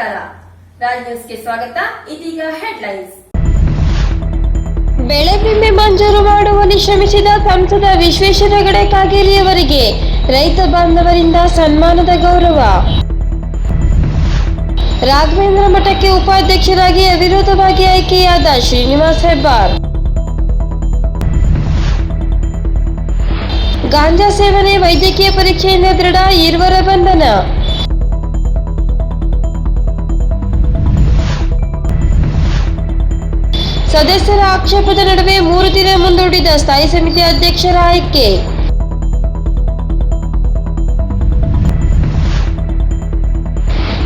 ನಮಸ್ಕಾರ. ರಾಜ್ ನ್ಯೂಸ್ಗೆ ಸ್ವಾಗತ. ಇದೀಗ ಹೆಡ್ಲೈನ್ಸ್. ಬೆಳೆ ವಿಮೆ ಮಂಜೂರು ಮಾಡುವಲ್ಲಿ ಶ್ರಮಿಸಿದ ಸಂಸದ ವಿಶ್ವೇಶ್ವರ ಹೆಗಡೆ ಕಾಗೇರಿಯವರಿಗೆ ರೈತ ಬಾಂಧವರಿಂದ ಸನ್ಮಾನದ ಗೌರವ. ರಾಘವೇಂದ್ರ ಮಠಕ್ಕೆ ಉಪಾಧ್ಯಕ್ಷರಾಗಿ ಅವಿರೋಧವಾಗಿ ಆಯ್ಕೆಯಾದ ಶ್ರೀನಿವಾಸ್ ಹೆಬ್ಬಾರ್. ಗಾಂಜಾ ಸೇವನೆ ವೈದ್ಯಕೀಯ ಪರೀಕ್ಷೆಯಿಂದ ದೃಢ ಇರುವರ ಬಂಧನ. ಸದಸ್ಯರ ಆಕ್ಷೇಪದ ನಡುವೆ ಮೂರು ದಿನ ಮುಂದೂಡಿದ ಸ್ಥಾಯಿ ಸಮಿತಿ ಅಧ್ಯಕ್ಷರ ಆಯ್ಕೆ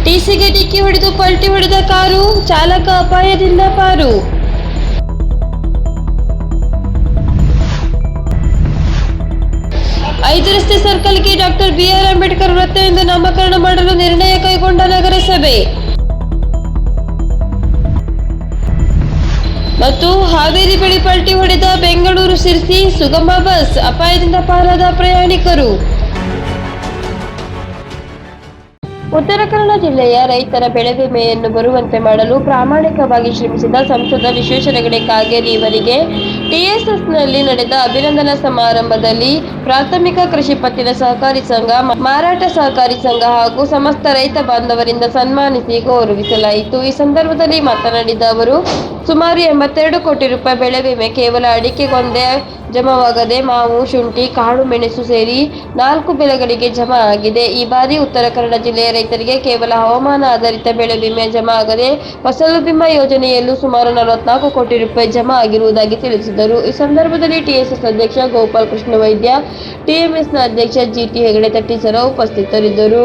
ಟಿಸಿಗೆ ಡಿಕ್ಕಿ ಹೊಡೆದು ಪಲ್ಟಿ ಹೊಡೆದ ಕಾರು ಚಾಲಕ ಅಪಾಯದಿಂದ ಪಾರು. ಐದು ರಸ್ತೆ ಸರ್ಕಲ್ಗೆ ಡಾಕ್ಟರ್ ಬಿಆರ್ ಅಂಬೇಡ್ಕರ್ ವೃತ್ತ ಎಂದು ನಾಮಕರಣ ಮಾಡಲು ನಿರ್ಣಯ ಕೈಗೊಂಡ ನಗರಸಭೆ. ಮತ್ತು ಹಾವೇರಿ ಬಳಿ ಪಲ್ಟಿ ಹೊಡೆದ ಬೆಂಗಳೂರು ಸಿರಿಸಿ ಸುಗಮ ಬಸ್ ಅಪಾಯದಿಂದ ಪಾರಾದ ಪ್ರಯಾಣಿಕರು. ಉತ್ತರ ಕನ್ನಡ ಜಿಲ್ಲೆಯ ರೈತರ ಬೆಳೆ ವಿಮೆಯನ್ನು ಬರುವಂತೆ ಮಾಡಲು ಪ್ರಾಮಾಣಿಕವಾಗಿ ಶ್ರಮಿಸಿದ ಸಂಸದ ವಿಶ್ವೇಶ್ವರ ಹೆಗಡೆ ಕಾಗೇರಿ ಇವರಿಗೆ ಟಿಎಸ್ಎಸ್ನಲ್ಲಿ ನಡೆದ ಅಭಿನಂದನಾ ಸಮಾರಂಭದಲ್ಲಿ ಪ್ರಾಥಮಿಕ ಕೃಷಿ ಪತ್ತಿನ ಸಹಕಾರಿ ಸಂಘ, ಮಾರಾಟ ಸಹಕಾರಿ ಸಂಘ ಹಾಗೂ ಸಮಸ್ತ ರೈತ ಬಾಂಧವರಿಂದ ಸನ್ಮಾನಿಸಿ ಗೌರವಿಸಲಾಯಿತು. ಈ ಸಂದರ್ಭದಲ್ಲಿ ಮಾತನಾಡಿದ ಅವರು ಸುಮಾರು ಎಂಬತ್ತೆರಡು ಕೋಟಿ ರೂಪಾಯಿ ಬೆಳೆ ವಿಮೆ ಕೇವಲ ಅಡಿಕೆಗೊಂದೇ ಜಮಾವಾಗದೆ ಮಾವು, ಶುಂಠಿ, ಕಾಳು, ಮೆಣಸು ಸೇರಿ ನಾಲ್ಕು ಬೆಳೆಗಳಿಗೆ ಜಮಾ ಆಗಿದೆ. ಈ ಬಾರಿ ಉತ್ತರ ಕನ್ನಡ ಜಿಲ್ಲೆಯ ರೈತರಿಗೆ ಕೇವಲ ಹವಾಮಾನ ಆಧಾರಿತ ಬೆಳೆ ವಿಮೆ ಜಮಾ ಆಗದೆ ಫಸಲು ಬಿಮಾ ಯೋಜನೆಯಲ್ಲೂ ಸುಮಾರು ನಲವತ್ನಾಲ್ಕು ಕೋಟಿ ರೂಪಾಯಿ ಜಮಾ ಆಗಿರುವುದಾಗಿ ತಿಳಿಸಿದರು. ಈ ಸಂದರ್ಭದಲ್ಲಿ ಟಿಎಸ್ಎಸ್ ಅಧ್ಯಕ್ಷ ಗೋಪಾಲ್ ಕೃಷ್ಣ ವೈದ್ಯ, ಟಿಎಂಎಸ್ನ ಅಧ್ಯಕ್ಷ ಜಿಟಿ ಹೆಗಡೆ ತಟ್ಟಿಸರ ಉಪಸ್ಥಿತರಿದ್ದರು.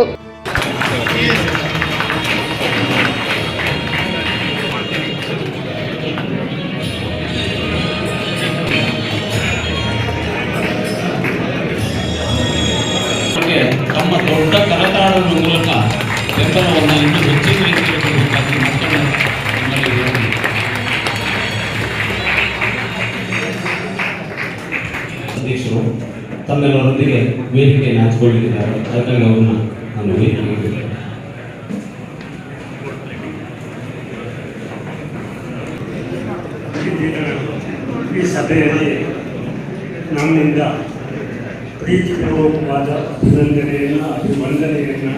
ಬಗ್ಗೆ ತಮ್ಮ ದೊಡ್ಡ ಕರತಾಳದ ಮೂಲಕ ಬೆಂಬಲವನ್ನು ಇನ್ನೂ ಹೆಚ್ಚಿನ ರೀತಿಯಲ್ಲಿ. ಅಧ್ಯಕ್ಷರು ತಮ್ಮೆಲ್ಲರೊಂದಿಗೆ ವೇದಿಕೆಯನ್ನು ಹಂಚಿಕೊಳ್ಳಿದ್ದಾರೆ ಅದಕ್ಕಾಗಿ ಅವರನ್ನು ನಾನು ವೇದಿಕೆ ಈ ಸಭೆಯಲ್ಲಿ ನಮ್ಮಿಂದ ಪ್ರೀತಿಪೂರ್ವಕವಾದ ಅಭಿನಂದನೆಯನ್ನು ಅಭಿವಂದನೆಯನ್ನು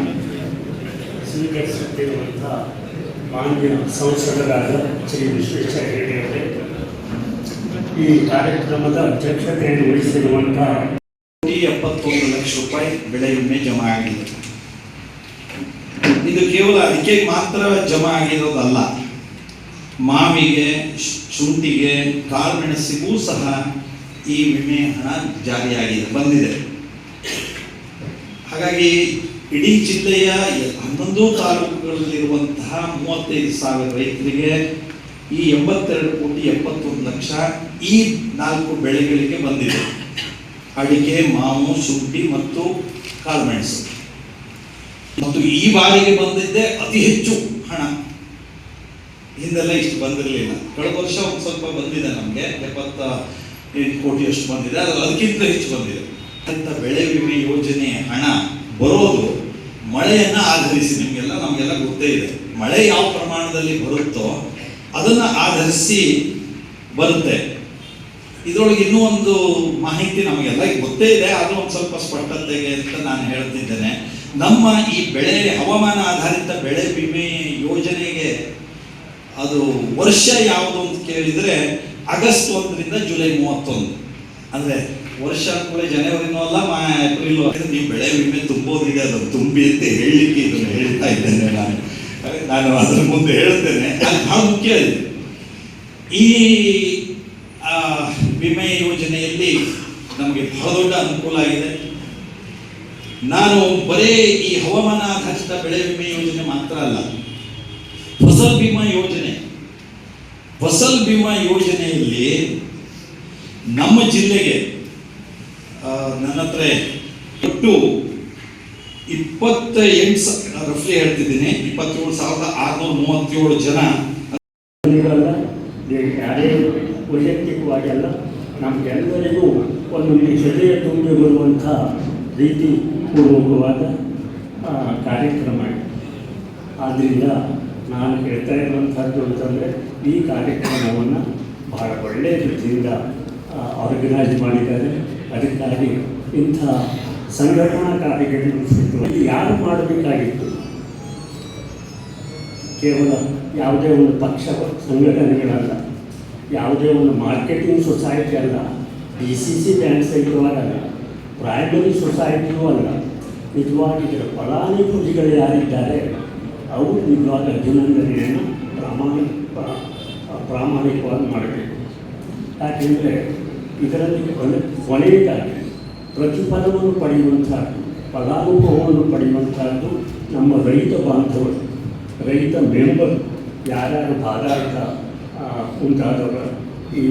ಸ್ವೀಕರಿಸುತ್ತಿರುವಂಥ ಮಾನ್ಯ ಸಂಸದರಾದ ಶ್ರೀ ವಿಶ್ವೇಶ್ವರ ಹೆಗಡೆ ಅವರೇ. ಈ ಕಾರ್ಯಕ್ರಮದ ಅಧ್ಯಕ್ಷತೆಯನ್ನು ವಹಿಸಿರುವಂತಹ ಕೋಟಿ ಎಪ್ಪತ್ತೊಂದು ಲಕ್ಷ ರೂಪಾಯಿ ಬೆಳೆ ವಿಮೆ ಜಮಾ ಆಗಿದೆ. ಇದು ಕೇವಲ ಅದಕ್ಕೆ ಮಾತ್ರ ಜಮಾ ಆಗಿರೋದಲ್ಲ. ಮಾವಿಗೆ, ಶುಂಠಿಗೆ, ಕಾಳುಮೆಣಸಿಗೂ ಸಹ ಈ ವಿಮೆ ಹಣ ಜಾರಿಯಾಗಿದೆ, ಬಂದಿದೆ. ಹಾಗಾಗಿ ಇಡೀ ಜಿಲ್ಲೆಯ ಹನ್ನೊಂದು ತಾಲೂಕುಗಳಲ್ಲಿರುವಂತಹ ಮೂವತ್ತೈದು ಸಾವಿರ ರೈತರಿಗೆ ಈ ಎಂಬತ್ತೆರಡು ಕೋಟಿ ಎಪ್ಪತ್ತೊಂದು ಲಕ್ಷ ಈ ನಾಲ್ಕು ಬೆಳೆಗಳಿಗೆ ಬಂದಿದೆ. ಅಡಿಕೆ, ಮಾವು, ಶುಂಠಿ ಮತ್ತು ಕಾಳುಮೆಣಸು ಮತ್ತು ಈ ಬಾರಿಗೆ ಬಂದಿದ್ದೇ ಅತಿ ಹೆಚ್ಚು ಹಣ. ಹಿಂದೆಲ್ಲ ಇಷ್ಟು ಬಂದಿರಲಿಲ್ಲ. ಕಳೆದ ವರ್ಷ ಒಂದು ಸ್ವಲ್ಪ ಬಂದಿದೆ ನಮಗೆ. ಎಪ್ಪತ್ತ ಎಂಟು ಕೋಟಿಯಷ್ಟು ಬಂದಿದೆ. ಅದು ಅದಕ್ಕಿಂತ ಹೆಚ್ಚು ಬಂದಿದೆ. ಅಂತ ಬೆಳೆ ವಿಮೆ ಯೋಜನೆ ಹಣ ಬರೋದು ಮಳೆಯನ್ನು ಆಧರಿಸಿ ನಿಮಗೆಲ್ಲ, ನಮಗೆಲ್ಲ ಗೊತ್ತೇ ಇದೆ. ಮಳೆ ಯಾವ ಪ್ರಮಾಣದಲ್ಲಿ ಬರುತ್ತೋ ಅದನ್ನು ಆಧರಿಸಿ ಬರುತ್ತೆ. ಇದರೊಳಗೆ ಇನ್ನೂ ಒಂದು ಮಾಹಿತಿ ನಮಗೆಲ್ಲ ಗೊತ್ತೇ ಇದೆ. ಅದು ಒಂದು ಸ್ವಲ್ಪ ಸ್ಪಷ್ಟತೆಗೆ ಅಂತ ನಾನು ಹೇಳ್ತಿದ್ದೇನೆ. ನಮ್ಮ ಈ ಬೆಳೆ, ಹವಾಮಾನ ಆಧಾರಿತ ಬೆಳೆ ವಿಮೆ ಯೋಜನೆಗೆ ಅದು ವರ್ಷ ಯಾವುದು ಅಂತ ಕೇಳಿದರೆ ಆಗಸ್ಟ್ ಒಂದರಿಂದ ಜುಲೈ ಮೂವತ್ತೊಂದು. ಅಂದರೆ ವರ್ಷ ಕೂಡ ಜನವರಿನೂ ಅಲ್ಲ ಏಪ್ರಿಲ್ ನೀವು ಬೆಳೆ ವಿಮೆ ತುಂಬೋದಿದೆ ಅದು ತುಂಬಿ ಅಂತ ಹೇಳಲಿಕ್ಕೆ ಇದನ್ನು ಹೇಳ್ತಾ ಇದ್ದೇನೆ ನಾನು. ನಾನು ಅದ್ರ ಮುಂದೆ ಹೇಳ್ತೇನೆ. ಅದು ಮುಖ್ಯ ಇದೆ. ಈ ವಿಮೆ ಯೋಜನೆಯಲ್ಲಿ ನಮಗೆ ಬಹಳ ದೊಡ್ಡ ಅನುಕೂಲ ಆಗಿದೆ. ನಾನು ಬರೀ ಈ ಹವಾಮಾನ ಆಧಾರಿತ ಬೆಳೆ ವಿಮೆ ಯೋಜನೆ ಮಾತ್ರ ಅಲ್ಲ, ಫಸಲ್ ಬಿಮಾ ಯೋಜನೆ. ಫಸಲ್ ಬಿಮಾ ಯೋಜನೆಯಲ್ಲಿ ನಮ್ಮ ಜಿಲ್ಲೆಗೆ ನನ್ನ ಹತ್ರ ಒಟ್ಟು ಇಪ್ಪತ್ತ ಎಂಟು ರಫ್ಲಿ ಹೇಳ್ತಿದ್ದೀನಿ, ಇಪ್ಪತ್ತೇಳು ಸಾವಿರದ ಆರುನೂರ ಮೂವತ್ತೇಳು ಜನ ವೈಯಕ್ತಿಕವಾಗಿಲ್ಲ ನಮ್ಮ ವೈಯಕ್ತಿಕವಾಗಿ ಅಲ್ಲ ನಮಗೆಲ್ಲರಿಗೂ ಒಂದು ಜೊತೆಯ ತುಂಬಿ ಬರುವಂಥ ರೀತಿ ಪೂರ್ವಕವಾದ ಕಾರ್ಯಕ್ರಮ ಆದ್ದರಿಂದ ನಾನು ಹೇಳ್ತಾ ಇರುವಂಥದ್ದು ಅಂತಂದರೆ ಈ ಕಾರ್ಯಕ್ರಮವನ್ನು ಬಹಳ ಒಳ್ಳೆಯ ರೀತಿಯಿಂದ ಆರ್ಗನೈಸ್ ಮಾಡಿದ್ದಾರೆ. ಅದಕ್ಕಾಗಿ ಇಂಥ ಸಂಘಟನಾ ಕಾರ್ಯಗಳನ್ನು ಇದು ಯಾರು ಮಾಡಬೇಕಾಗಿತ್ತು? ಕೇವಲ ಯಾವುದೇ ಒಂದು ಪಕ್ಷ, ಸಂಘಟನೆಗಳಲ್ಲ. ಯಾವುದೇ ಒಂದು ಮಾರ್ಕೆಟಿಂಗ್ ಸೊಸೈಟಿ ಅಲ್ಲ. ಡಿ ಸಿ ಸಿ ಬ್ಯಾಂಕ್ ಸಹಿತವಾಗಲ್ಲ ಪ್ರೈಮರಿ ಸೊಸೈಟಿಯೂ ಅಲ್ಲ. ನಿಜವಾಗಿ ಇದರ ಫಲಾನುಭವಿಗಳು ಯಾರಿದ್ದಾರೆ? ಅವರು ನಿಜವಾದ ಅಭಿನಂದನೆಯನ್ನು ಪ್ರಾಮಾಣಿಕ ಪ್ರಾಮಾಣಿಕವಾಗಿ ಮಾಡಬೇಕು. ಯಾಕೆಂದರೆ ಇದರಲ್ಲಿ ಕೊನೆ ಕೊನೆಯದಾಗಿ ಪ್ರತಿಫಲವನ್ನು ಪಡೆಯುವಂಥ ಫಲಾನುಭವವನ್ನು ಪಡೆಯುವಂಥದ್ದು ನಮ್ಮ ರೈತ ಬಾಂಧವರು, ರೈತ ಮೆಂಬರ್ ಯಾರ್ಯಾರು ಭಾಗಾರ್ಥ ಉಂಟಾದವರ ಈ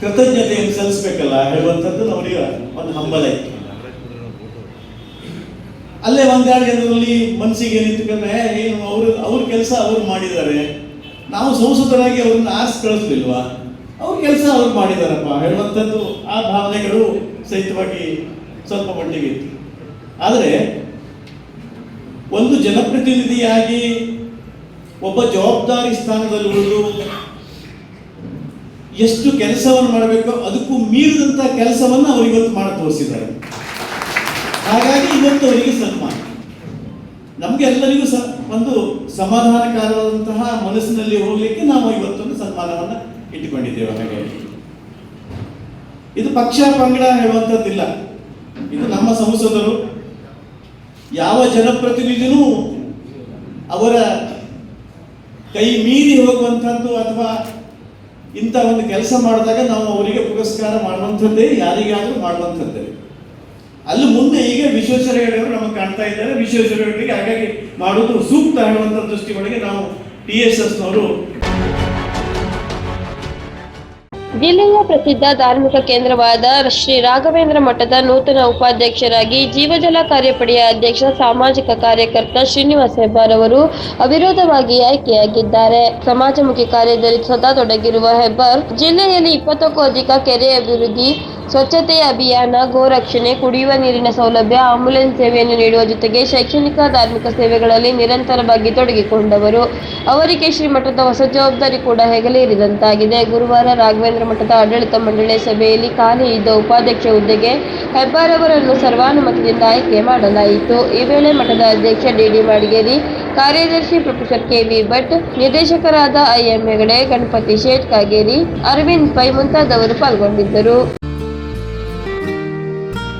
ಕೃತಜ್ಞತೆಯನ್ನು ಸಲ್ಲಿಸ್ಬೇಕಲ್ಲ? ಹೇಳುವಂಥದ್ದು ನಮಗೆ ಒಂದು ಹಂಬಲ ಇತ್ತು. ಅಲ್ಲೇ ಒಂದೆರಡು ಜನರಲ್ಲಿ ಮನಸ್ಸಿಗೆ ನಿಂತ್ಕೊಂಡ್ರೆ ಏನು ಅವರು, ಅವ್ರ ಕೆಲಸ ಅವ್ರು ಮಾಡಿದ್ದಾರೆ. ನಾವು ಸಂಸದರಾಗಿ ಅವ್ರನ್ನ ಆರಿಸಿ ಕಳಿಸ್ಲಿಲ್ವಾ ಅವ್ರ ಕೆಲಸ ಅವ್ರು ಮಾಡಿದಾರಪ್ಪ. ಹೇಳುವಂಥದ್ದು ಆ ಭಾವನೆಗಳು ಸಹಿತವಾಗಿ ಸ್ವಲ್ಪ ಮಟ್ಟಿಗೆ ಇತ್ತು. ಆದರೆ ಒಂದು ಜನಪ್ರತಿನಿಧಿಯಾಗಿ ಒಬ್ಬ ಜವಾಬ್ದಾರಿ ಸ್ಥಾನದಲ್ಲಿ ಉಳಿದು ಎಷ್ಟು ಕೆಲಸವನ್ನು ಮಾಡಬೇಕೋ ಅದಕ್ಕೂ ಮೀರಿದಂಥ ಕೆಲಸವನ್ನು ಅವರು ಇವತ್ತು ಮಾಡಿ ತೋರಿಸಿದ್ದಾರೆ. ಹಾಗಾಗಿ ಇವತ್ತು ಅವರಿಗೆ ಸನ್ಮಾನ. ನಮಗೆಲ್ಲರಿಗೂ ಸ ಒಂದು ಸಮಾಧಾನಕಾರವಾದಂತಹ ಮನಸ್ಸಿನಲ್ಲಿ ಹೋಗಲಿಕ್ಕೆ ನಾವು ಇವತ್ತೊಂದು ಸನ್ಮಾನವನ್ನು ಇಟ್ಟುಕೊಂಡಿದ್ದೇವೆ ಹಾಗೆ. ಇದು ಪಕ್ಷ ಪಂಗಡ ಹೇಳುವಂಥದ್ದಿಲ್ಲ ಇದು ನಮ್ಮ ಸಂಸದರು, ಯಾವ ಜನಪ್ರತಿನಿಧಿನೂ ಅವರ ಕೈ ಮೀರಿ ಹೋಗುವಂಥದ್ದು ಅಥವಾ ಇಂಥ ಒಂದು ಕೆಲಸ ಮಾಡಿದಾಗ ನಾವು ಅವರಿಗೆ ಪುರಸ್ಕಾರ ಮಾಡುವಂಥದ್ದೇ, ಯಾರಿಗಾದರೂ ಮಾಡುವಂಥದ್ದೇ. ಅಲ್ಲಿ ಮುಂದೆ ಈಗ ವಿಶ್ವೇಶ್ವರ ಹೇಳಿದ್ರು ನಮಗೆ ಕಾಣ್ತಾ ಇದ್ದಾರೆ. ವಿಶ್ವೇಶ್ವರ ಹೆಗಡೆಗೆ ಹಾಗಾಗಿ ಮಾಡುವುದು ಸೂಕ್ತ ಅನ್ನುವಂಥ ದೃಷ್ಟಿ ಒಳಗೆ ನಾವು ಟಿ ಎಸ್ ಎಸ್ನವರು. ಜಿಲ್ಲೆಯ ಪ್ರಸಿದ್ಧ ಧಾರ್ಮಿಕ ಕೇಂದ್ರವಾದ ಶ್ರೀ ರಾಘವೇಂದ್ರ ಮಠದ ನೂತನ ಉಪಾಧ್ಯಕ್ಷರಾಗಿ ಜೀವಜಲ ಕಾರ್ಯಪಡೆಯ ಅಧ್ಯಕ್ಷ, ಸಾಮಾಜಿಕ ಕಾರ್ಯಕರ್ತ ಶ್ರೀನಿವಾಸ ಹೆಬ್ಬಾರ್ ಅವರು ಅವಿರೋಧವಾಗಿ ಆಯ್ಕೆಯಾಗಿದ್ದಾರೆ. ಸಮಾಜಮುಖಿ ಕಾರ್ಯದಲ್ಲಿ ಸದಾ ತೊಡಗಿರುವ ಹೆಬ್ಬಾರ್ ಜಿಲ್ಲೆಯಲ್ಲಿ ಇಪ್ಪತ್ತಕ್ಕೂ ಅಧಿಕ ಕೆರೆ ಅಭಿವೃದ್ಧಿ ಸ್ವಚ್ಛತೆ ಅಭಿಯಾನ, ಗೋರಕ್ಷಣೆ, ಕುಡಿಯುವ ನೀರಿನ ಸೌಲಭ್ಯ ಆಂಬ್ಯುಲೆನ್ಸ್ ಸೇವೆಯನ್ನು ನೀಡುವ ಜೊತೆಗೆ ಶೈಕ್ಷಣಿಕ, ಧಾರ್ಮಿಕ ಸೇವೆಗಳಲ್ಲಿ ನಿರಂತರವಾಗಿ ತೊಡಗಿಕೊಂಡವರು. ಅವರಿಗೆ ಶ್ರೀಮಠದ ಹೊಸ ಜವಾಬ್ದಾರಿ ಕೂಡ ಹೆಗಲೇರಿದಂತಾಗಿದೆ ಗುರುವಾರ ರಾಘವೇಂದ್ರ ಮಠದ ಆಡಳಿತ ಮಂಡಳಿ ಸಭೆಯಲ್ಲಿ ಖಾಲಿ ಇದ್ದ ಉಪಾಧ್ಯಕ್ಷ ಹುದ್ದೆಗೆ ಹೆಬ್ಬಾರವರನ್ನು ಸರ್ವಾನುಮತದಿಂದ ಆಯ್ಕೆ ಮಾಡಲಾಯಿತು. ಈ ವೇಳೆ ಮಠದ ಅಧ್ಯಕ್ಷ ಡಿಡಿ ಮಾಡಿಗೇರಿ, ಕಾರ್ಯದರ್ಶಿ ಪ್ರೊಫೆಸರ್ ಕೆ ವಿ ಭಟ್, ನಿರ್ದೇಶಕರಾದ ಐಎಂ ಹೆಗಡೆ, ಗಣಪತಿ ಶೇಟ್, ಕಾಗೇರಿ, ಅರವಿಂದ್ ಪೈ ಮುಂತಾದವರು ಪಾಲ್ಗೊಂಡಿದ್ದರು.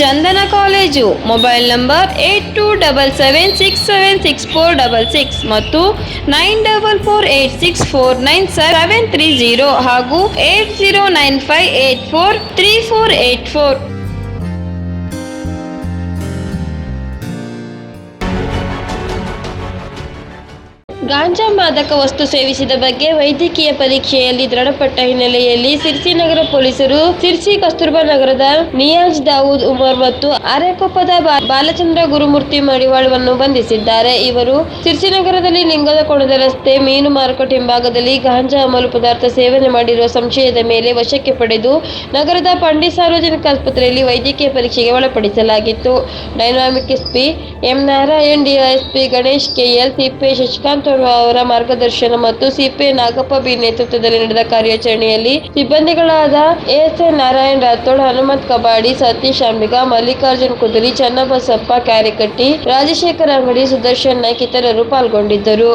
Chandana college. Mobile number eight two double seven six seven six four double six ಮತ್ತು nine double four eight six four nine seven three zero ಹಾಗೂ eight zero nine five eight four three four eight four. ಗಾಂಜಾ ಮಾದಕ ವಸ್ತು ಸೇವಿಸಿದ ಬಗ್ಗೆ ವೈದ್ಯಕೀಯ ಪರೀಕ್ಷೆಯಲ್ಲಿ ದೃಢಪಟ್ಟ ಹಿನ್ನೆಲೆಯಲ್ಲಿ ಸಿರ್ಸಿ ನಗರ ಪೊಲೀಸರು ಸಿರ್ಸಿ ಕಸ್ತೂರ್ಬಾ ನಗರದ ನಿಯಾಜ್ ದಾವೂದ್ ಉಮರ್ ಮತ್ತು ಅರೆಕೊಪ್ಪದ ಬಾಲಚಂದ್ರ ಗುರುಮೂರ್ತಿ ಮಡಿವಾಳವನ್ನು ಬಂಧಿಸಿದ್ದಾರೆ. ಇವರು ಸಿರ್ಸಿ ನಗರದಲ್ಲಿ ಲಿಂಗದ ಕೊಣದ ರಸ್ತೆ ಮೀನು ಮಾರುಕಟ್ಟೆ ಹಿಂಭಾಗದಲ್ಲಿ ಗಾಂಜಾ ಅಮಲು ಪದಾರ್ಥ ಸೇವನೆ ಮಾಡಿರುವ ಸಂಶಯದ ಮೇಲೆ ವಶಕ್ಕೆ ಪಡೆದು ನಗರದ ಪಂಡಿ ಸಾರ್ವಜನಿಕ ಆಸ್ಪತ್ರೆಯಲ್ಲಿ ವೈದ್ಯಕೀಯ ಪರೀಕ್ಷೆಗೆ ಒಳಪಡಿಸಲಾಗಿತ್ತು. Dynamic SP M Narayan DSP Ganesh KL CP Shashikant ಅವರ ಮಾರ್ಗದರ್ಶನ ಮತ್ತು ಸಿಪಿ ನಾಗಪ್ಪ ಬಿ ನೇತೃತ್ವದಲ್ಲಿ ನಡೆದ ಕಾರ್ಯಾಚರಣೆಯಲ್ಲಿ ಸಿಬ್ಬಂದಿಗಳಾದ ಎಎಸ್ಎನ್ ನಾರಾಯಣ್ ರಾಥೋಡ್, ಹನುಮಂತ್ ಕಬಾಡಿ, ಸತೀಶ್ ಅಂಬಿಗ, ಮಲ್ಲಿಕಾರ್ಜುನ್ ಕುದುರಿ, ಚನ್ನಬಸಪ್ಪ ಕ್ಯಾರಿಕಟ್ಟಿ, ರಾಜಶೇಖರ್ ಅಂಗಡಿ ಸುದರ್ಶನ್ ನಾಯ್ಕ್ ಇತರರು ಪಾಲ್ಗೊಂಡಿದ್ದರು.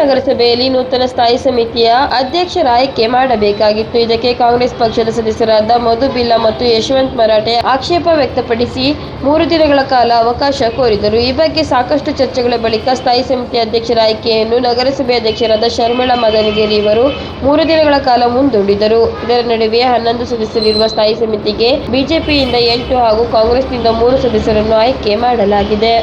ನಗರಸಭೆಯಲ್ಲಿ ನೂತನ ಸ್ಥಾಯಿ ಸಮಿತಿಯ ಅಧ್ಯಕ್ಷರ ಆಯ್ಕೆ ಮಾಡಬೇಕಾಗಿತ್ತು. ಇದಕ್ಕೆ ಕಾಂಗ್ರೆಸ್ ಪಕ್ಷದ ಸದಸ್ಯರಾದ ಮಧು ಬಿಲ್ಲಾ ಮತ್ತು ಯಶವಂತ್ ಮರಾಠೆ ಆಕ್ಷೇಪ ವ್ಯಕ್ತಪಡಿಸಿ ಮೂರು ದಿನಗಳ ಕಾಲ ಅವಕಾಶ ಕೋರಿದರು. ಈ ಬಗ್ಗೆ ಸಾಕಷ್ಟು ಚರ್ಚೆಗಳ ಬಳಿಕ ಸ್ಥಾಯಿ ಸಮಿತಿ ಅಧ್ಯಕ್ಷರ ಆಯ್ಕೆಯನ್ನು ನಗರಸಭೆ ಅಧ್ಯಕ್ಷರಾದ ಶರ್ಮಿಳಾ ಮದನಗಿರಿ ಇವರು ಮೂರು ದಿನಗಳ ಕಾಲ ಮುಂದೂಡಿದರು. ಇದರ ನಡುವೆ ಹನ್ನೊಂದು ಸದಸ್ಯರಿರುವ ಸ್ಥಾಯಿ ಸಮಿತಿಗೆ ಬಿಜೆಪಿಯಿಂದ ಎಂಟು ಹಾಗೂ ಕಾಂಗ್ರೆಸ್ನಿಂದ ಮೂರು ಸದಸ್ಯರನ್ನು ಆಯ್ಕೆ ಮಾಡಲಾಗಿದೆ.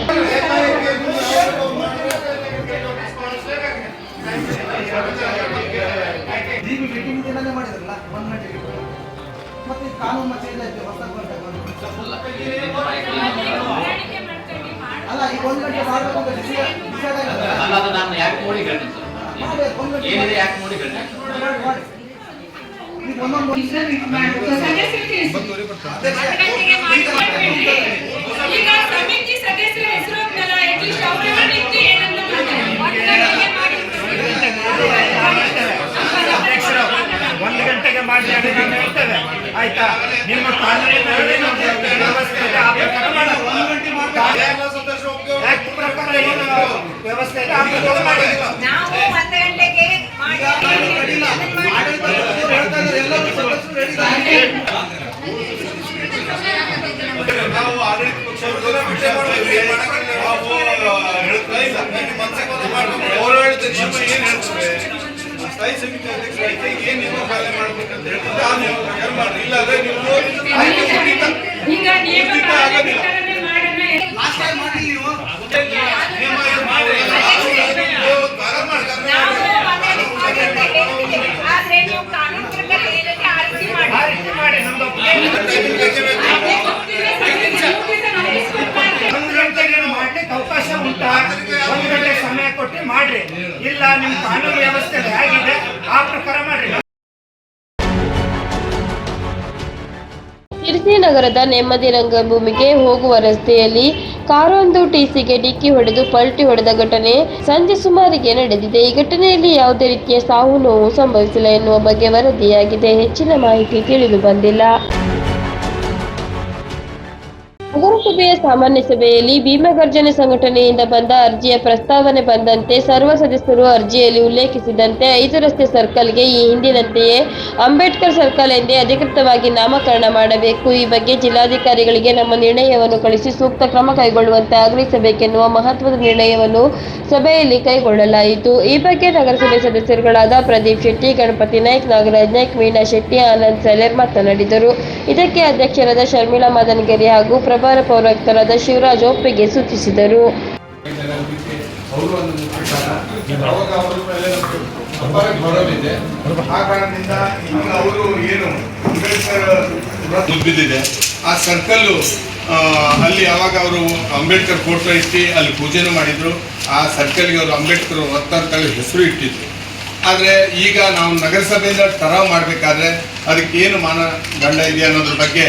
ಸದಸ್ಯರ. ಒಂದು ಗಂಟೆಗೆ ಮಾಡಿ ಹೇಳ್ತೇನೆ ಆಯ್ತಾ ನಿಮ್ಮ ವ್ಯವಸ್ಥೆ ಪ್ರಕಾರ ಏನು ವ್ಯವಸ್ಥೆ ನಾವು ಮಾಡಿ ಆಡಳಿತ ಬಿಟ್ಟೆ ಮಾಡ್ತೀವಿ. ನಾವು ಹೇಳ್ತಾ ಇಲ್ಲ. ಅವ್ರು ಹೇಳ್ತಾರೆ, ಏನು ಹೇಳ್ತಾರೆ? ಸ್ಥಾಯಿ ಸಮಿತಿ ಅಧ್ಯಕ್ಷರಾಗಿ ಏನ್ ನೀವು ಕಾರ್ಯ ಮಾಡ್ಬೇಕಂತ ಹೇಳ್ತಾರೆ ಆ ಪ್ರಕಾರ ಮಾಡ್ರಿ. ಇಲ್ಲ ಅಂದ್ರೆ ನೀವು ನಿಯಮ ಆಗೋದಿಲ್ಲ. ಪ್ರಕಾರನೇ ಮಾಡೋಣ. ನಿಯಮ ಏನ್ ಮಾಡಿ? ನೀವು ಪ್ರಾರಂಭ ಮಾಡಿ. ನಾವು ಒಂದು ಗಂಟೆಗೆ ಹೇಳ್ತೀವಿ. ಆದ್ರೆ ನೀವು ಕಾನೂನು ಪ್ರಕಾರ ಏನಕ್ಕೆ ಆರ್ಜಿ ಮಾಡಿ ಆ ರೀತಿ ಮಾಡಿ ನಮ್ದು ಒಂದು ಗಂಟೆಗೆ ಮಾಡ್ಲಿಕ್ಕೆ ಅವಕಾಶ ಉಂಟಾ ಒಂದು ಗಂಟೆ ಸಮಯ ಕೊಟ್ಟು ಮಾಡ್ರಿ. ಇಲ್ಲ ನಿಮ್ಮ ಕಾನೂನು ವ್ಯವಸ್ಥೆ ಹೇಗಿದೆ ಆ ಮಾಡ್ರಿ. ಶಿರಸಿ ನಗರದ ನೆಮ್ಮದಿ ರಂಗಭೂಮಿಗೆ ಹೋಗುವ ರಸ್ತೆಯಲ್ಲಿ ಕಾರೊಂದು ಟಿಸಿಗೆ ಡಿಕ್ಕಿ ಹೊಡೆದು ಪಲ್ಟಿ ಹೊಡೆದ ಘಟನೆ ಸಂಜೆ ಸುಮಾರಿಗೆ ನಡೆದಿದೆ. ಈ ಘಟನೆಯಲ್ಲಿ ಯಾವುದೇ ರೀತಿಯ ಸಾವು ನೋವು ಸಂಭವಿಸಿಲ್ಲ ಎನ್ನುವ ಬಗ್ಗೆ ವರದಿಯಾಗಿದೆ. ಹೆಚ್ಚಿನ ಮಾಹಿತಿ ತಿಳಿದು ಬಂದಿಲ್ಲ. ನಗರಸಭೆಯ ಸಾಮಾನ್ಯ ಸಭೆಯಲ್ಲಿ ಭೀಮಗರ್ಜನೆ ಸಂಘಟನೆಯಿಂದ ಬಂದ ಅರ್ಜಿಯ ಪ್ರಸ್ತಾವನೆ ಬಂದಂತೆ ಸರ್ವ ಸದಸ್ಯರು ಅರ್ಜಿಯಲ್ಲಿ ಉಲ್ಲೇಖಿಸಿದಂತೆ ಐದು ರಸ್ತೆ ಸರ್ಕಲ್ಗೆ ಈ ಹಿಂದಿನಂತೆಯೇ ಅಂಬೇಡ್ಕರ್ ಸರ್ಕಲ್ ಎಂದೇ ಅಧಿಕೃತವಾಗಿ ನಾಮಕರಣ ಮಾಡಬೇಕು. ಈ ಬಗ್ಗೆ ಜಿಲ್ಲಾಧಿಕಾರಿಗಳಿಗೆ ನಮ್ಮ ನಿರ್ಣಯವನ್ನು ಕಳಿಸಿ ಸೂಕ್ತ ಕ್ರಮ ಕೈಗೊಳ್ಳುವಂತೆ ಆಗ್ರಹಿಸಬೇಕೆನ್ನುವ ಮಹತ್ವದ ನಿರ್ಣಯವನ್ನು ಸಭೆಯಲ್ಲಿ ಕೈಗೊಳ್ಳಲಾಯಿತು. ಈ ಬಗ್ಗೆ ನಗರಸಭೆ ಸದಸ್ಯರುಗಳಾದ ಪ್ರದೀಪ್ ಶೆಟ್ಟಿ, ಗಣಪತಿ ನಾಯ್ಕ್, ನಾಗರಾಜ್ ನಾಯ್ಕ್ ಮೀನಾ ಶೆಟ್ಟಿ, ಆನಂದ್ ಸೆಲೆರ್ ಮಾತನಾಡಿದರು. ಇದಕ್ಕೆ ಅಧ್ಯಕ್ಷರಾದ ಶರ್ಮಿಳಾ ಮದನಗಿರಿ ಹಾಗೂ ಪ್ರಭಾರ ಪೌರಾಯುಕ್ತರಾದ ಶಿವರಾಜ್ ಒಪ್ಪಿಗೆ ಸೂಚಿಸಿದರು. ಆ ಸರ್ಕಲ್ಲು ಅಲ್ಲಿ ಯಾವಾಗ ಅವರು ಅಂಬೇಡ್ಕರ್ ಫೋಟೋ ಇಟ್ಟು ಅಲ್ಲಿ ಪೂಜೆನೂ ಮಾಡಿದ್ರು. ಆ ಸರ್ಕಲ್ಗೆ ಅವರು ಅಂಬೇಡ್ಕರ್ ವೃತ್ತ ಅಂತೇಳಿ ಹೆಸರು ಇಟ್ಟಿದ್ರು. ಆದರೆ ಈಗ ನಾವು ನಗರಸಭೆಯಿಂದ ತರಾವ್ ಮಾಡಬೇಕಾದ್ರೆ ಅದಕ್ಕೆ ಏನು ಮಾನದಂಡ ಇದೆ ಅನ್ನೋದ್ರ ಬಗ್ಗೆ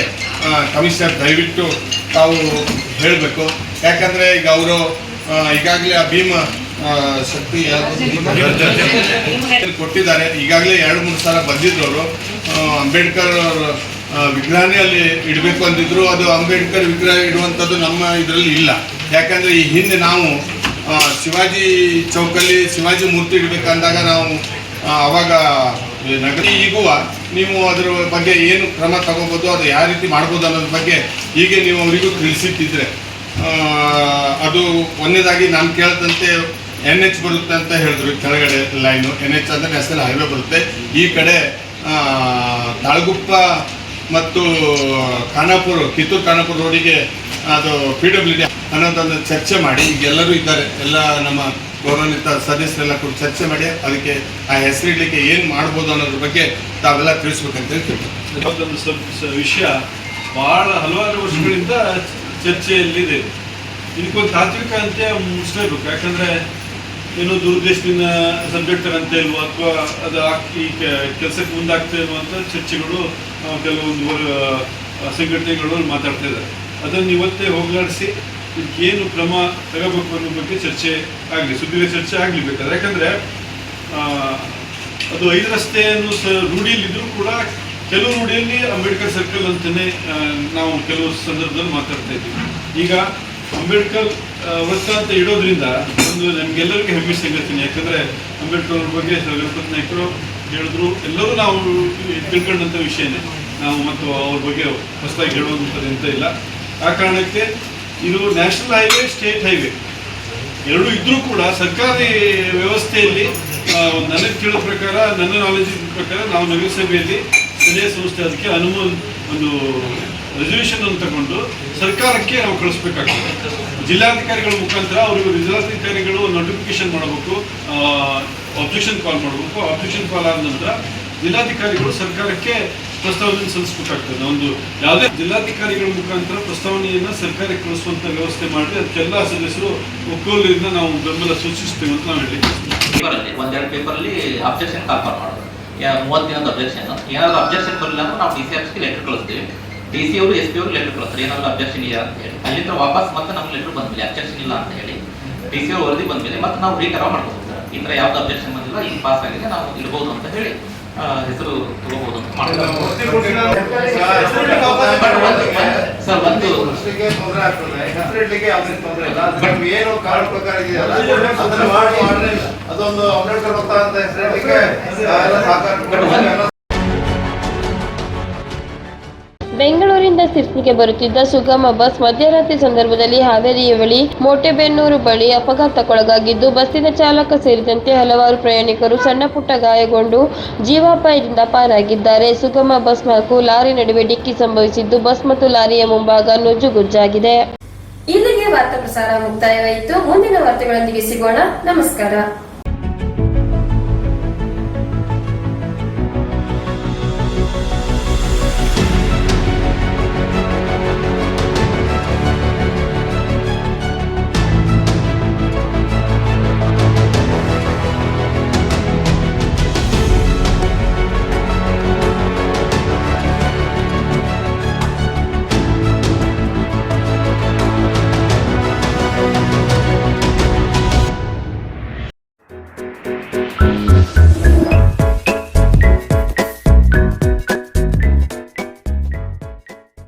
ಕಮಿಷನರ್ ದಯವಿಟ್ಟು ತಾವು ಹೇಳಬೇಕು. ಯಾಕಂದರೆ ಈಗ ಅವರು ಈಗಾಗಲೇ ಆ ಭೀಮ ಶಕ್ತಿ? ಕೊಟ್ಟಿದ್ದಾರೆ. ಈಗಾಗಲೇ ಎರಡು, ಮೂರು ಸಲ ಬಂದಿದ್ರು ಅವರು. ಅಂಬೇಡ್ಕರ್ ಅವರ ವಿಗ್ರಹನೇ ಅಲ್ಲಿ ಇಡಬೇಕು ಅಂದಿದ್ರು. ಅದು ಅಂಬೇಡ್ಕರ್ ವಿಗ್ರಹ ಇಡುವಂಥದ್ದು ನಮ್ಮ ಇದರಲ್ಲಿ ಇಲ್ಲ. ಯಾಕಂದರೆ ಈ ಹಿಂದೆ ನಾವು ಶಿವಾಜಿ ಚೌಕಲ್ಲಿ ಶಿವಾಜಿ ಮೂರ್ತಿ ಇಡಬೇಕಂದಾಗ ನಾವು ಅವಾಗ ನಗರ ಈಗುವ ನೀವು ಅದರ ಬಗ್ಗೆ ಏನು ಕ್ರಮ ತಗೋಬೋದು, ಅದು ಯಾವ ರೀತಿ ಮಾಡ್ಬೋದು ಅನ್ನೋದ್ರ ಬಗ್ಗೆ ಹೀಗೆ ನೀವು ಅವರಿಗೂ ತಿಳಿಸಿಟ್ಟಿದ್ರೆ. ಅದು ಒಂದನೇದಾಗಿ ನಾನು ಕೇಳಿದಂತೆ ಎನ್ ಎಚ್ ಬರುತ್ತೆ ಅಂತ ಹೇಳಿದ್ರು ಕೆಳಗಡೆ ಲೈನು. ಎನ್ ಎಚ್ ಅಂದರೆ ನ್ಯಾಷನಲ್ ಹೈವೇ ಬರುತ್ತೆ. ಈ ಕಡೆ ತಾಳಗುಪ್ಪ ಮತ್ತು ಖಾನಾಪುರ, ಕಿತ್ತೂರು ಖಾನಾಪುರ ರೋಡಿಗೆ ಅದು ಪಿ ಡಬ್ಲ್ಯೂ ಡಿ ಅನ್ನೋದೊಂದು ಚರ್ಚೆ ಮಾಡಿ, ಈಗ ಎಲ್ಲರೂ ಇದ್ದಾರೆ, ಎಲ್ಲ ನಮ್ಮ ಗೌರವಾನ್ವಿತ ಸದಸ್ಯರೆಲ್ಲ ಕೂಡ ಚರ್ಚೆ ಮಾಡಿ, ಅದಕ್ಕೆ ಆ ಹೆಸರಿಡಲಿಕ್ಕೆ ಏನು ಮಾಡ್ಬೋದು ಅನ್ನೋದ್ರ ಬಗ್ಗೆ ತಾವೆಲ್ಲ ತಿಳಿಸ್ಬೇಕಂತ ಹೇಳ್ತೀವಿ. ವಿಷಯ, ಭಾಳ ಹಲವಾರು ವರ್ಷಗಳಿಂದ ಚರ್ಚೆಯಲ್ಲಿದೆ. ಇದಕ್ಕೊಂದು ತಾತ್ವಿಕ ಅಂತ ಮುಗಿಸ್ಲೇಬೇಕು, ಯಾಕಂದ್ರೆ ಏನೋ ದುರುದ್ದೇಶದಿಂದ ಸಬ್ಜೆಕ್ಟ್ ಅಂತ ಇಲ್ವೋ, ಅಥವಾ ಅದು ಈ ಕೆಲಸಕ್ಕೆ ಮುಂದಾಗ್ತಾ ಅಂತ ಚರ್ಚೆಗಳು ಕೆಲವೊಂದು ಸಂಘಟನೆಗಳು ಮಾತಾಡ್ತಾ ಇದ್ದಾರೆ. ಅದನ್ನು ಇವತ್ತೇ ಹೋಗಲಾಡಿಸಿ, ಇದಕ್ಕೇನು ಕ್ರಮ ತಗೋಬೇಕು ಅನ್ನೋ ಬಗ್ಗೆ ಚರ್ಚೆ ಆಗಲಿ ಸುದೀರ್ಘ ಚರ್ಚೆ ಆಗಲಿ ಬೇಕಾದ್ರೆ ಯಾಕಂದ್ರೆ ಅದು ಐದು ರಸ್ತೆಯನ್ನು ಸ ರೂಢಿಯಲ್ಲಿದ್ದರೂ ಕೂಡ ಕೆಲವು ರೂಢಿಯಲ್ಲಿ ಅಂಬೇಡ್ಕರ್ ಸರ್ಕಲ್ ಅಂತಲೇ ನಾವು ಕೆಲವು ಸಂದರ್ಭದಲ್ಲಿ ಮಾತಾಡ್ತಾ ಇದ್ದೀವಿ ಈಗ ಅಂಬೇಡ್ಕರ್ ವೃತ್ತ ಅಂತ ಇಡೋದ್ರಿಂದ ಒಂದು ನಮಗೆಲ್ಲರಿಗೂ ಹೆಮ್ಮೆ ಸಂಗತಿನಿ. ಯಾಕಂದ್ರೆ, ಅಂಬೇಡ್ಕರ್ ಅವ್ರ ಬಗ್ಗೆ ಗಣಪತಿ ನಾಯ್ಕರು ಹೇಳಿದ್ರು, ಎಲ್ಲರೂ ನಾವು ತಿಳ್ಕೊಂಡಂಥ ವಿಷಯನೇ. ನಾವು ಮತ್ತು ಅವ್ರ ಬಗ್ಗೆ ಹೊಸದಾಗಿ ಹೇಳುವಂಥದ್ದು ಎಂತ ಇಲ್ಲ. ಆ ಕಾರಣಕ್ಕೆ ಇದು ನ್ಯಾಷನಲ್ ಹೈವೇ ಸ್ಟೇಟ್ ಹೈವೇ ಎರಡು ಇದ್ರೂ ಕೂಡ ಸರ್ಕಾರಿ ವ್ಯವಸ್ಥೆಯಲ್ಲಿ ನನಗೆ ಕೇಳೋ ಪ್ರಕಾರ, ನನ್ನ ನಾಲೆಜ್ ಪ್ರಕಾರ ನಾವು ನಗರಸಭೆಯಲ್ಲಿ ಸ್ಥಳೀಯ ಸಂಸ್ಥೆ ಅದಕ್ಕೆ ಅನುಮೋದ ಒಂದು ರೆಸಲ್ಯೂಷನ್ ಅನ್ನು ತಗೊಂಡು ಸರ್ಕಾರಕ್ಕೆ ನಾವು ಕಳಿಸ್ಬೇಕಾಗ್ತದೆ. ಜಿಲ್ಲಾಧಿಕಾರಿಗಳ ಮುಖಾಂತರ ಅವರಿಗೆ ಜಿಲ್ಲಾಧಿಕಾರಿಗಳು ನೋಟಿಫಿಕೇಶನ್ ಮಾಡಬೇಕು ಅಬ್ಜೆಕ್ಷನ್ ಕಾಲ್ ಮಾಡಬೇಕು. ಅಬ್ಜೆಕ್ಷನ್ ಕಾಲ್ ಆದ ನಂತರ ಜಿಲ್ಲಾಧಿಕಾರಿಗಳು ಸರ್ಕಾರಕ್ಕೆ ಪ್ರಸ್ತಾವನೆ ಸಲ್ಲಿಸಬೇಕಾಗ್ತದೆ. ಒಂದು ಯಾವುದೇ ಜಿಲ್ಲಾಧಿಕಾರಿಗಳ ಮುಖಾಂತರ ಪ್ರಸ್ತಾವನೆಯನ್ನು ಸರ್ಕಾರಕ್ಕೆ ಕಳಿಸುವಂಥ ವ್ಯವಸ್ಥೆ ಮಾಡಿ ಅದಕ್ಕೆಲ್ಲ ಸದಸ್ಯರು ಒಕ್ಕೋಲಿಂದ ನಾವು ಬೆಂಬಲ ಸೂಚಿಸ್ತೇವೆ ಅಂತ ನಾವು ಹೇಳಿ ಪೇಪರಲ್ಲಿ, ಒಂದೆರಡು ಪೇಪರಲ್ಲಿ ಅಬ್ಜೆಕ್ಷನ್ ಕಾಲ್ಫಾರ್ ಮಾಡೋದು. ಮೂವತ್ತು ದಿನದ ಅಬ್ಜೆಕ್ಷನ್ ಏನಾದ್ರು ಅಬ್ಜೆಕ್ಷನ್ ಬರಲಿಲ್ಲ ಅಂದ್ರೆ ನಾವು ಡಿ ಸಿ ಆಫೀಸ್ಗೆ ಲೆಟರ್ ಕಳಿಸ್ತೀವಿ. ಡಿ ಸಿ ಅವರು ಎಸ್ ಪಿ ಅವರು ಲೆಟರ್ ಕಳಿಸ್ತಾರೆ. ಏನಾದ್ರು ಅಬ್ಜೆಕ್ಷನ್ ಇದೆಯಾ ಅಂತ ಹೇಳಿ. ಅಲ್ಲಿಂದ ವಾಪಸ್ ಮತ್ತೆ ನಮ್ಗೆ ಲೆಟರ್ ಬಂದ್ಮೇಲೆ ಅಬ್ಜೆಕ್ಷನ್ ಇಲ್ಲ ಅಂತ ಹೇಳಿ ಡಿ ಸಿ ಅವರು ವರದಿ ಬಂದ್ಮೇಲೆ ಮತ್ತೆ ನಾವು ರೀಟರ್ ಮಾಡ್ಕೋಬೇಕು ಸರ್. ಈ ಥರ ಯಾವ್ದು ಅಬ್ಜೆಕ್ಷನ್ ಬಂದಿಲ್ಲ, ಈಗ ಪಾಸ್ ಆಗಿದೆ, ನಾವು ಇರ್ಬೋದು ಅಂತ ಹೇಳಿ ಹೆಸರು ತಗೋಬಹುದು ಅಂತ ಸರ್ ಒಂದು ಏನು ಕಾರಣ ಪ್ರಕಾರ ಇದೆಯಲ್ಲ ಅದನ್ನ ಮಾಡಿ ಅದೊಂದು ಅಂಬೇಡ್ಕರ್ ವೃತ್ತ ಅಂತ ಹೆಸರಿಡ್ಲಿಕ್ಕೆ ಸಹಕಾರ ಕೊಡ್ಬೇಕು. ಬೆಂಗಳೂರಿನಿಂದ ಸಿರ್ಸಿಗೆ ಬರುತ್ತಿದ್ದ ಸುಗಮ ಬಸ್ ಮಧ್ಯರಾತ್ರಿ ಸಂದರ್ಭದಲ್ಲಿ ಹಾವೇರಿಯ ಬಳಿ ಮೋಟೆಬೆನ್ನೂರು ಬಳಿ ಅಪಘಾತಕ್ಕೊಳಗಾಗಿದ್ದು, ಬಸ್ಸಿನ ಚಾಲಕ ಸೇರಿದಂತೆ ಹಲವಾರು ಪ್ರಯಾಣಿಕರು ಸಣ್ಣ ಪುಟ್ಟ ಗಾಯಗೊಂಡು ಜೀವಾಪಾಯದಿಂದ ಪಾರಾಗಿದ್ದಾರೆ. ಸುಗಮ ಬಸ್ ಹಾಗೂ ಲಾರಿ ನಡುವೆ ಡಿಕ್ಕಿ ಸಂಭವಿಸಿದ್ದು, ಬಸ್ ಮತ್ತು ಲಾರಿಯ ಮುಂಭಾಗ ನುಜ್ಜುಗುಜ್ಜಾಗಿದೆ. ಇಲ್ಲಿಗೆ ವಾರ್ತಾ ಪ್ರಸಾರ ಮುಕ್ತಾಯವಾಯಿತು. ಮುಂದಿನ ವಾರ್ತೆಗಳೊಂದಿಗೆ ಸಿಗೋಣ. ನಮಸ್ಕಾರ.